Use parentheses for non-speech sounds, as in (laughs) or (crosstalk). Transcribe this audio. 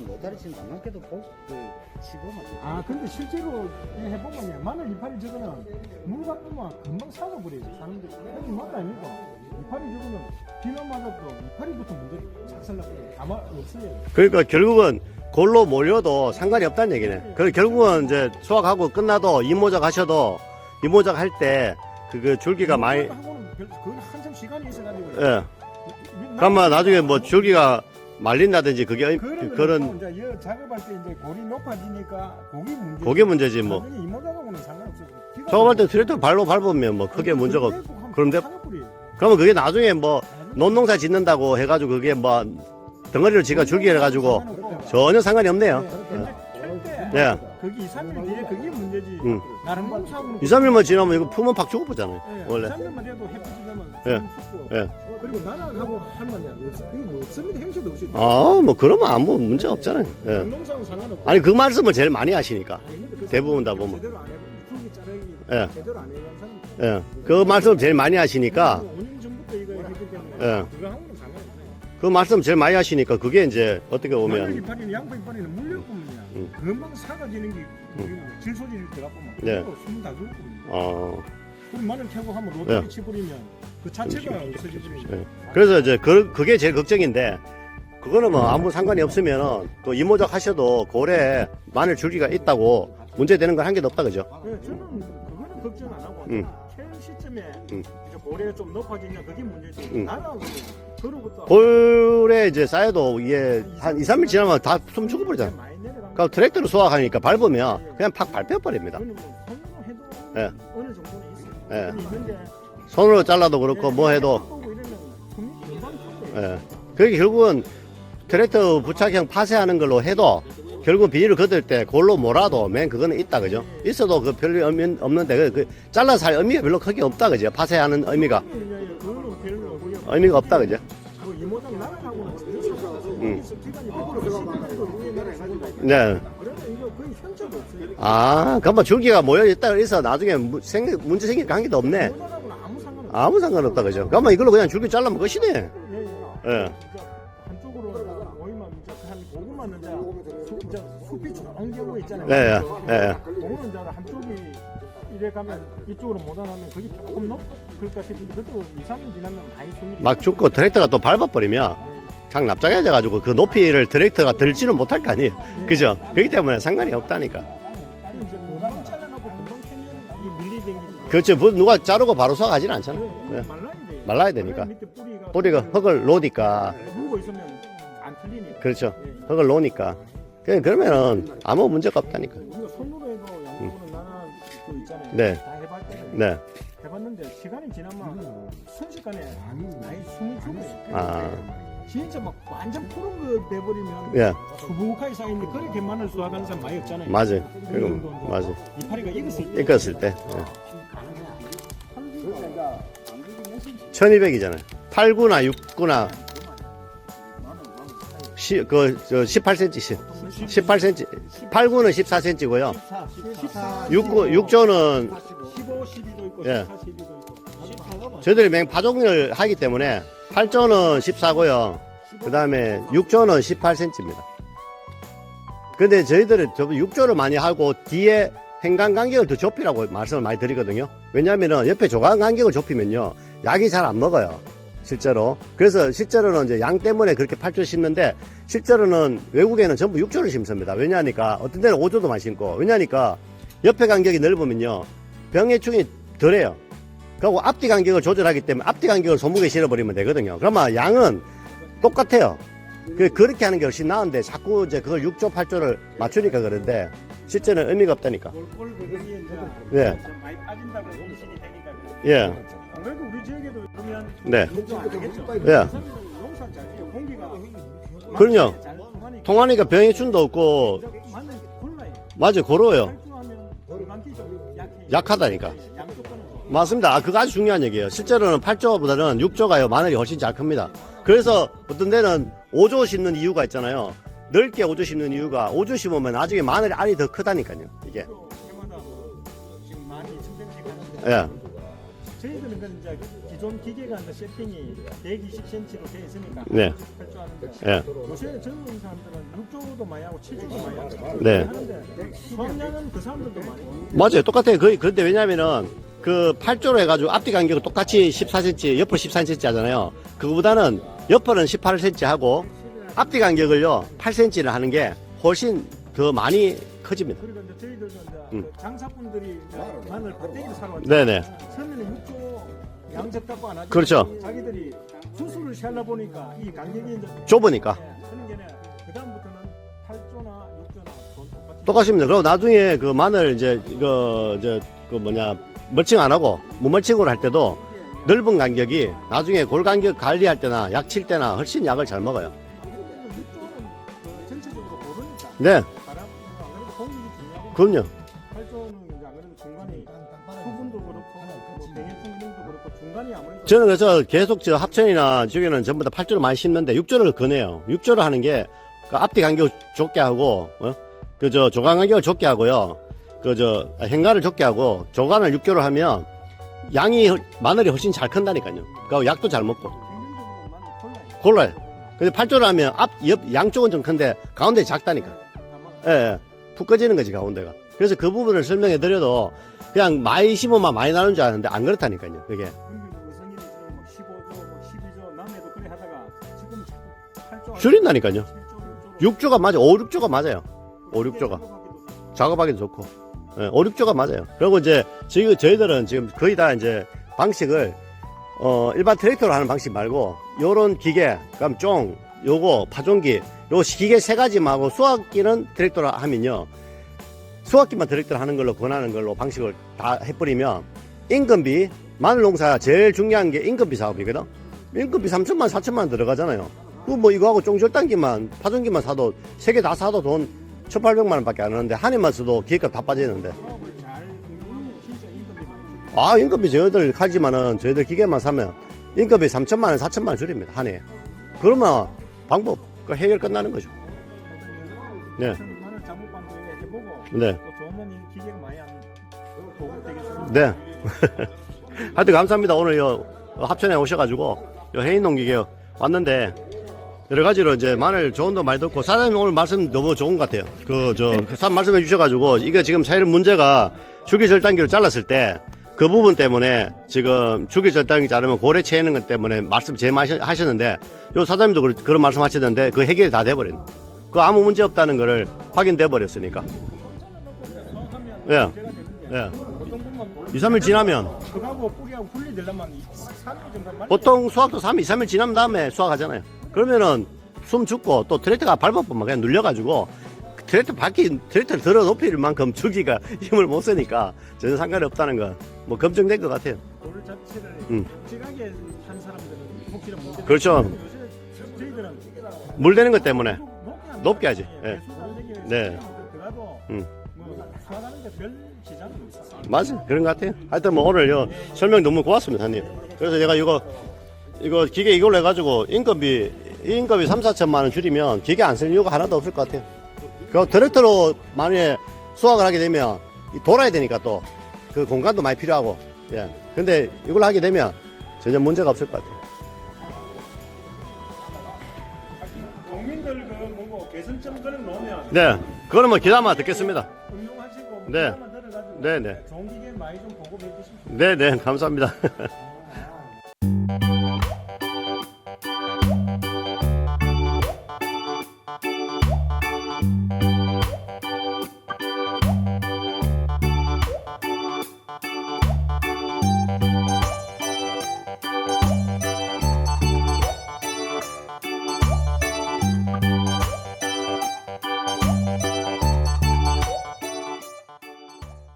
모다리 지금 볼, 그, 치고만. 아 근데 실제로 해보면 마늘 이파리 저거는 물 갖고만 금방 사가버려요 사람들이 형이 맞다 아닙니까 이파리 저거는 비만 맞아도 이파리부터 문제 작살나버려요 아마 없어요 그러니까 결국은 골로 몰려도 상관이 없다는 얘기네. 그 결국은 이제 수확하고 끝나도 이모작 하셔도 이모작 할 때 그 줄기가 많이 하고는 별- 그건 한참 시간이 있어가지고 예. 그러면 나중에 뭐 줄기가 말린다든지 그게 그런 그런 이제 여 작업할 때 이제 골이 높아지니까 고기 문제 그게 문제지 뭐. 나중에 이모작하고는 상관없어요 기가 작업할 때 트랙터 발로 밟으면 뭐 크게 문제가 없. 그럼 그럼 돼- 사가버려요. 그러면 그게 나중에 뭐 논농사 짓는다고 해가지고 그게 뭐 덩어리를 지가 줄기 해가지고 전혀 상관이 없네요. 캘때 예. 거기 2, 3일 뒤에 그게 문제지. 음. 나름 농사하고는 2, 3일만 지나면 이거 풀면 팍 죽어보잖아요. 예, 원래. 2, 3일만 돼도 햇빛이 되면 예. 춥고. 예. 그리고 나랑하고 할 만이야. 이게 뭐 없습니다. 행시도 없이. 아, 뭐 그러면 아무 문제 없잖아요. 예. 농사하고 상관없고. 아니 그 말씀을 제일 많이 하시니까. 대부분 다 보면. 제대로 안 해보면 풀기 자르기 예. 제대로 안 해본 사람. 예. 그 말씀을 제일 많이 하시니까 5년 전부터 이거 했기 때문에 예. 그거 하고는 상관없어요. 그 말씀 제일 많이 하시니까 그게 이제 어떻게 보면 이파리는 양파 이파리는 물려보면요. 음. 금방 사가지는 게 질소질 들어가면 네. 숨다 죽거든요. 어 그럼 마늘 캐고 하면 네. 로터리 치버리면 그 자체가 없어지 버리면 예. 그래서 이제 그, 그게 제일 걱정인데 그거는 뭐 아무 상관이 없으면은 또 이모작 하셔도 고래 마늘 줄기가 있다고 문제되는 건 한 개도 없다 그죠? 네, 저는 그거는 걱정 안 하고 음. 캐 시점에 음. 이제 고래가 좀 높아지면 그게 문제지 음. 나라고 그러고도 고래 이제 쌓여도 이게 한 2, 3일 지나면 다 숨 죽어버리잖아. 그럼 트랙터로 수확하니까 밟으면 그냥 팍 밟혀버립니다. 그거는 뭐 손으로 해도 예. 어느 정도는 있어요 예. 있는데 손으로 잘라도 그렇고 뭐 해도 이러면 금방 예. 그게 결국은 트랙터 부착형 파쇄하는 걸로 해도 결국 비닐을 걷을 때 골로 몰아도 맨 그거는 있다 그죠? 있어도 그 별로 의미 없는데 그, 그 잘라서 할 의미가 별로 크게 없다 그죠? 파쇄하는 의미가 그거는 별로 없고요 의미가 없다 그죠? 그 이모장 나라하고는 전혀 상관없어요 음. 기간이 100% 위에 나라 가진다 네. 그러면 아, 그럼 줄기가 모여 있다 그래서 나중에 무- 생, 문제 생길 관계도 없네. 아무 상관없다 그죠? 그러면 이걸로 그냥 줄기 잘라면 끝이네. 예, 예. 예. 있잖아요. 예, 예, 예. 고구마는 이제 한쪽이 이래 가면 이쪽으로 못 나가면 거기 조금 높을까 싶은데 그것도 2, 3일 지나면 많이 숨이 막 죽고 트랙터가 또 밟아버리면 장 납작해 져가지고 그 높이를 트랙터가 들지는 못할 거 아니에요. 그죠? 그렇기 때문에 상관이 없다니까. 그렇죠. 뭐 누가 자르고 바로 수확하지는 않잖아. 예. 말라야 되니까. 뿌리가 흙을 놓으니까. 물고 있으면 안 틀리니까. 그렇죠. 예. 흙을 놓으니까. 그냥 그러면은 아무 문제가 없다니까. 우리가 손으로 해도 양쪽으로 나나 그 있잖아요. 네. 다. 네. 해봤는데 시간이 지나면 순식간에 많이 숨이 죽어요. 아, 진짜 막 완전 푸른 거 돼버리면 예. 수북하게 쌓이는데 그렇게 마늘 수확하는 사람 많이 없잖아요. 맞아요. 그 정도 이제 맞아요. 이파리가 익었을 때. 익었을 때. 예. 1200이잖아요. 8구나 6구나 시, 그, 저 18cm, 18cm. 8구는 14cm고요. 6구, 6조는 15, 12도 있고 예. 14, 12도 있고. 저희들이 맹 파종을 하기 때문에 8조는 14고요. 그 다음에 6조는 18cm입니다. 근데 저희들은 저 6조를 많이 하고 뒤에 행간 간격을 더 좁히라고 말씀을 많이 드리거든요. 왜냐면은 옆에 조간 간격을 좁히면요. 약이 잘 안 먹어요. 실제로. 그래서 실제로는 이제 양 때문에 그렇게 8조 심는데 실제로는 외국에는 전부 6조를 심습니다. 왜냐하니까 어떤 데는 5조도 많이 심고 왜냐하니까 옆에 간격이 넓으면요. 병해충이 덜해요. 그리고 앞뒤 간격을 조절하기 때문에 앞뒤 간격을 손목에 실어버리면 되거든요. 그러면 양은 똑같아요. 그, 그렇게 하는 게 훨씬 나은데 자꾸 이제 그걸 6조, 8조를 맞추니까 그런데 실제는 의미가 없다니까. 골골 이제 예. 좀 많이 빠진다고 용신이 되니까. 예. 그래도 우리 지역에도 보면 네. 용도 안 되겠죠. 예. 공기가 그럼요. 잘 통하니까 통하니까 병해충도 없고, 맞는 게 골라요. 맞아요. 고로워요. 좀 약해. 약하다니까. 양쪽 맞습니다. 아, 그거 아주 중요한 얘기예요. 실제로는 8조보다는 6조가요. 마늘이 훨씬 잘 큽니다. 그래서 어떤 데는 5조 심는 이유가 있잖아요. 넓게 5조 심는 이유가 5조 심으면 나중에 마늘이 알이 더 크다니까요. 이게. 지금 많이 하는데 예. 저희들은 그 이제 기존 기계가 이제 세팅이 120cm로 돼 있으니까 네. 8조 하는데 예. 요새 젊은 사람들은 6조도 많이 하고 7조도 많이 하고 네. 하는데 수학량은 그 사람들도 많이 해요. 맞아요. 똑같아요. 거의, 그런데 왜냐면은, 그 8조로 해가지고 앞뒤 간격은 똑같이 14cm, 옆으로 14cm 하잖아요. 그거보다는 옆으로는 18cm 하고, 앞뒤 간격을요, 8cm를 하는 게 훨씬 더 많이 커집니다. 그리고 이제 이제 음. 그 장사꾼들이 이제 마늘 밭대기를 사러 왔잖아요. 네네. 처음에는 6조 양 적다고 안 하죠. 그렇죠. 자기들이 수술을 시하려 보니까 이 간격이 이제 좁으니까. 예, 하는 게네. 그 다음부터는 8조나 6조나 돈 똑같이. 똑같습니다. 그리고 나중에 그 마늘 이제, 이거, 저, 그 뭐냐, 멀칭 안 하고, 무멀칭으로 할 때도 넓은 간격이 나중에 골 간격 관리할 때나 약 칠 때나 훨씬 약을 잘 먹어요. 6조는 그 전체적으로 고르니까. 네. 그럼요. 8조는 이제 안 그래도 중간에 수분도 그렇고 뭐 이런 것도 그렇고 중간이 아무래도 저는 그래서 계속 저 합천이나 저기는 전부 다 8조를 많이 심는데 6조를 권해요. 6조를 하는 게그 앞뒤 간격 좁게 하고 어? 그저 조간 간격을 좁게 하고요. 그저 행간을 좁게 하고 조간을 6조를 하면 양이 훨- 마늘이 훨씬 잘 큰다니까요. 그 약도 잘 먹고 골라요. 근데 8조를 하면 앞, 옆, 양쪽은 좀 큰데 가운데 작다니까. 예, 예. 푹 꺼지는 거지 가운데가. 그래서 그 부분을 설명해 드려도 그냥 많이 심으면 많이 나는 줄 아는데 안 그렇다니까요. 그게. 평균 의성일이 지금 뭐 15조, 뭐 12조 남해도 그래 하다가 지금 자꾸 8조 줄인다니까요. 7조, 6조가 맞아. 5, 6조가 맞아요. 5, 6조가. 작업하기도 좋고. 예, 5, 6조가 맞아요. 그리고 이제 저희, 저희들은 지금 거의 다 이제 방식을 어, 일반 트랙터로 하는 방식 말고 요런 기계, 그럼 쫑, 요거 파종기, 요 기계 세 가지만 고 수확기는 트랙터로 하면요. 수확기만 트랙터로 하는 걸로 권하는 걸로 방식을 다 해버리면 인건비, 마늘 농사 제일 중요한 게 인건비 사업이거든. 인건비 3천만, 4천만 들어가잖아요. 그뭐 이거하고 쫑절단기만 파종기만 사도 세 개 다 사도 돈 1,800만 원밖에 안 하는데 한 해만 써도 기획값 다 빠지는데. 아 인건비 저희들 하지만은 저희들 기계만 사면 인건비 3천만 원, 4천만 원 줄입니다 한 해. 그러면 방법 그 해결 끝나는 거죠. 네, 네. 네. (laughs) 하여튼 감사합니다. 오늘 요 합천에 오셔가지고 요 해인농 기계 왔는데 여러 가지로 이제 마늘 좋은도 많이 듣고 사장님 오늘 말씀 너무 좋은 것 같아요. 그저 사 말씀해 주셔가지고 이게 지금 사실 문제가 주기 절 단기를 잘랐을 때 그 부분 때문에 지금 주기 절 단기 자르면 고래 채이는 것 때문에 말씀 제일 많이 하셨는데 요 사장님도 그- 그런 말씀 하시던데 그 해결이 다 돼버린. 그 아무 문제 없다는 거를 확인돼 버렸으니까. 예. 예. 보통 보면 2, 3일 지나면 그하고 뿌리하고 분리되려면 3일 정도 말려 보통 수확도 3, 2, 3일 지난 다음에 수확하잖아요. 그러면은 숨 죽고 또 트랙터가 밟아보면 그냥 눌려가지고 트랙터 바퀴, 트랙터를 들어 높일 만큼 주기가 (laughs) 힘을 못 쓰니까 전혀 상관이 없다는 거뭐 검증된 것 같아요. 돌 자체를 음. 한 사람들은 그렇죠. 요새 저희들은 물 되는 것 때문에. 높게, 높게 하지. 예. 네. 네. 들어가도 음. 뭐별 지장은. 맞아. 그런 것 같아요. 하여튼 뭐 오늘 요 설명 너무 고맙습니다, 사님. 그래서 제가 이거, 이거 기계 이걸로 해가지고 인건비, 인건비 3, 4천만 원 줄이면 기계 안 쓸 이유가 하나도 없을 것 같아요. 그 트랙터로 만약에 수확을 하게 되면 이 돌아야 되니까 또 그 공간도 많이 필요하고, 예. 근데 이걸 하게 되면 전혀 문제가 없을 것 같아요. 국민들 그 뭐고 개선점 그런 놓으면 네. 그거는 뭐 기다만 듣겠습니다. 운동하시고 네. 네. 들어가지고 네, 네. 좋은 기계 많이 좀 보급해 주십시오. 네, 네. 감사합니다. (laughs)